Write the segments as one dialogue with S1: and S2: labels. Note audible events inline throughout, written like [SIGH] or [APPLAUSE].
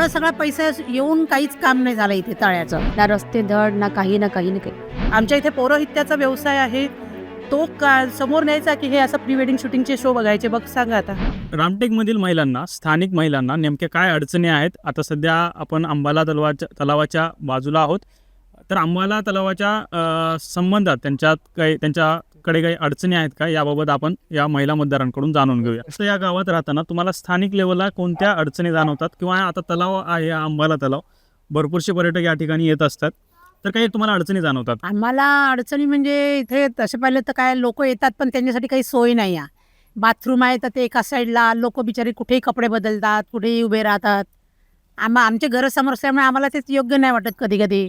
S1: एवढं सगळं पैसे येऊन काहीच काम नाही झालं इथे तळ्याचं.
S2: ना रस्ते धड ना काही ना काही ना काही.
S1: आमच्या इथे पौरोहित्याचा व्यवसाय आहे. तो का समोर न्यायचा की हे असं प्री वेडिंग शूटिंगचे शो बघायचे? बघ सांगा आता.
S3: रामटेकमधील महिलांना स्थानिक महिलांना नेमक्या काय अडचणी आहेत? आता सध्या आपण अंबाला तलावाच्या तलावाच्या बाजूला आहोत. तर अंबाला तलावाच्या संबंधात त्यांच्यात काही कडे काही अडचणी आहेत का? याबाबत आपण या महिला मतदारांकडून जाणून घेऊया. तर या गावात राहताना तुम्हाला स्थानिक लेवलला कोणत्या अडचणी जाणवतात? किंवा आता तलाव आहे आंबाला अंबाला तलाव. भरपूरसे पर्यटक या ठिकाणी येत असतात. तर काही तुम्हाला अडचणी जाणवतात?
S1: आम्हाला अडचणी म्हणजे इथे तसे पाहिलं तर काय लोक येतात पण त्यांच्यासाठी काही सोय नाही आहे. बाथरूम आहे तर ते एका साईडला लोक बिचारे कुठेही कपडे बदलतात कुठेही उभे राहतात. आम्हा आमचे घर समोर असल्यामुळे आम्हाला तेच योग्य नाही वाटत कधी कधी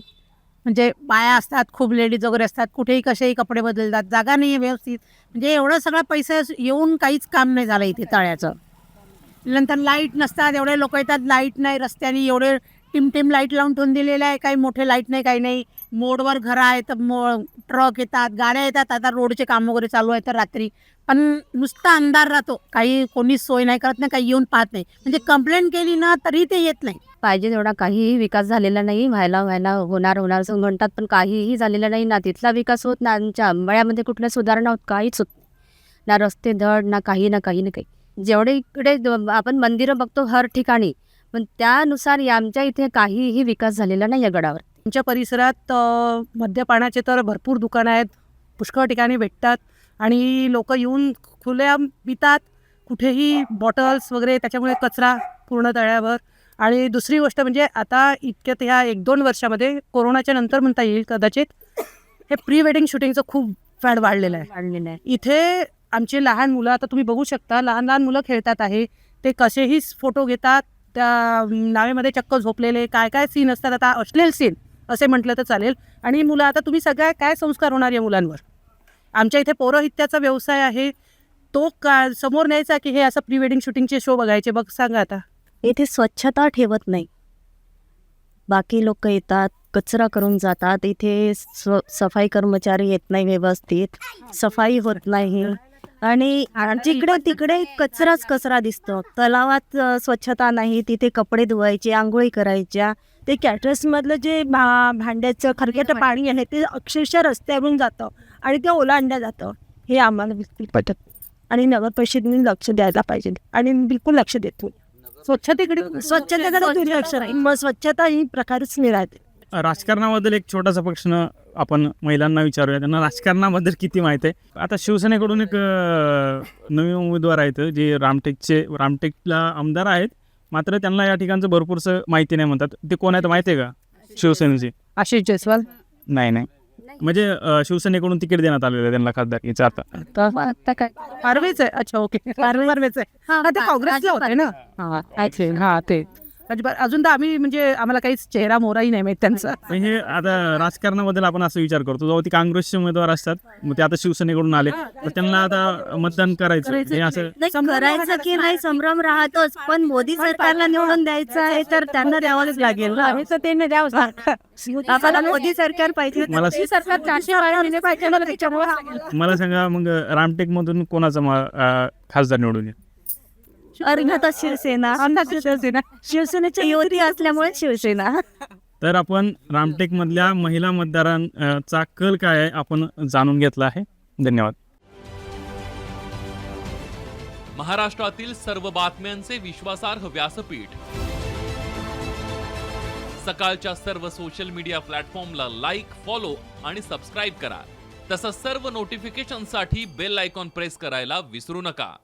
S1: म्हणजे बाया असतात खूप लेडीज वगैरे असतात कुठेही कसेही कपडे बदलतात जागा नाही आहे व्यवस्थित. म्हणजे एवढं सगळं पैसे येऊन काहीच काम नाही झालं इथे तळ्याचं. नंतर लाइट नसतात एवढे लोक येतात लाइट नाही रस्त्याने एवढे टिमटिम लाइट लावून ठेवून दिलेलं आहे. काही मोठे लाइट नाही काही नाही. मोडवर घरं आहेत मो ट्रक येतात गाड्या येतात. आता रोडचे काम वगैरे चालू आहे तर रात्री. पण नुसता अंधार राहतो. काही कोणीच सोय नाही करत नाही काही येऊन पाहत नाही. म्हणजे कंप्लेंट केली ना तरी ते येत नाही.
S2: पाहिजे तेवढा काहीही विकास झालेला नाही. व्हायला व्हायला होणार होणार असं म्हणतात पण काहीही झालेलं नाही ना. तिथला विकास होत ना आमच्या आंबाळ्यामध्ये कुठल्या सुधारणा होत काहीच होत ना रस्ते धड ना काही ना काही ना काही. जेवढे इकडे आपण मंदिरं बघतो हर ठिकाणी. पण त्यानुसार या आमच्या इथे काहीही विकास झालेला नाही या गडावर.
S1: आमच्या परिसरात मद्यपानाचे तर भरपूर दुकानं आहेत पुष्कळ ठिकाणी भेटतात आणि लोक येऊन खुल्या पितात कुठेही बॉटल्स वगैरे त्याच्यामुळे कचरा पूर्ण तळ्यावर. आणि दुसरी गोष्ट म्हणजे आता इतक्यात ह्या एक दोन वर्षामध्ये कोरोनाच्या नंतर म्हणता येईल कदाचित हे प्री वेडिंग शूटिंगचं खूप फॅड वाढलेलं आहे.
S2: वाढलेलं आहे.
S1: इथे आमचे लहान मुलं आता तुम्ही बघू शकता लहान लहान मुलं खेळतात आहे ते कसेही फोटो घेतात त्या नावेमध्ये चक्क झोपलेले काय काय सीन असतात आता अश्लील सीन असे म्हटलं तर चालेल. आणि मुलं आता तुम्ही सगळ्या काय संस्कार होणार या मुलांवर? आमच्या इथे पौरोहित्याचा व्यवसाय आहे. तो का समोर न्यायचा की हे असं प्री वेडिंग शूटिंगचे शो बघायचे? बघ सांगा आता.
S2: इथे स्वच्छता ठेवत नाही. बाकी लोक येतात कचरा करून जातात. इथे स्व सफाई कर्मचारी येत नाही व्यवस्थित. सफाई होत नाही. आणि जिकडे तिकडे कचराच कचरा दिसतो. तलावात स्वच्छता नाही तिथे कपडे धुवायचे आंघोळी करायच्या. ते कॅटरसमधलं जे भा भांड्याचं खरकटं पाणी. आहे ते अक्षरशः रस्त्यावरून जातं आणि ते ओलांडलं जातं. हे आम्हाला बिलकुल पटत. आणि नगर परिषदेने लक्ष द्यायला पाहिजे. आणि बिलकुल लक्ष देत
S1: स्वच्छतेकडे
S2: स्वच्छतेकडे दुर्लक्ष नाही. मग स्वच्छता ही प्रकारच नाही राहते.
S3: राजकारणाबद्दल एक छोटासा प्रश्न आपण महिलांना विचारूया. त्यांना राजकारणाबद्दल किती माहिती आहे? आता शिवसेनेकडून एक नवीन उमेदवार आहेत जे रामटेकचे रामटेकला आमदार आहेत. मात्र त्यांना या ठिकाणचं भरपूरसं माहिती नाही म्हणतात. ते कोण आहेत माहिती आहे का? शिवसेनेचे.
S1: आशिष जयस्वाल.
S3: नाही नाही. म्हणजे शिवसेनेकडून तिकीट देण्यात आलेलं आहे त्यांना खासदारकीचं आता
S2: आता काय?
S1: पारवेच आहे. अच्छा ओके. पारवेच. आहे. हा ते काँग्रेसला होते ना? हा हा ते. अजिबात अजून तर आम्ही म्हणजे आम्हाला काहीच चेहरा मोराही नाही माहीत त्यांचा.
S3: हे आता राजकारणाबद्दल आपण असं विचार करतो. जेव्हा ती काँग्रेसचे उमेदवार असतात मग ते आता शिवसेनेकडून आले. तर त्यांना आता मतदान करायचं. हे असं
S2: करायचं की नाही संभ्रम राहतोच. पण मोदी सरकारला निवडून द्यायचं आहे तर त्यांना द्यावंच लागेल ना.
S1: आम्ही तर ते नाही द्यावं
S2: आम्हाला मोदी सरकार पाहिजे
S3: मला
S1: सरकार चारशे बारा दिले पाहिजे ना त्याच्यामुळे
S3: मला सांगा मग रामटेकमधून कोणाचा म- अं, खासदार निवडून येईल?
S2: अर्घात शिवसेना
S1: शिवसेना.
S2: शिवसेनेची [LAUGHS] युती असल्यामुळे शिवसेना.
S3: तर आपण रामटेकमधल्या महिला मतदारांचा कल काय आहे आपण जाणून घेतला आहे. धन्यवाद.
S4: महाराष्ट्रातील सर्व बातम्यांचे विश्वासार्ह व्यासपीठ. सकाळच्या सर्व सोशल मीडिया प्लॅटफॉर्मला लाईक फॉलो आणि सबस्क्राईब करा. तसंच सर्व नोटिफिकेशनसाठी बेल आयकॉन प्रेस करायला विसरू नका.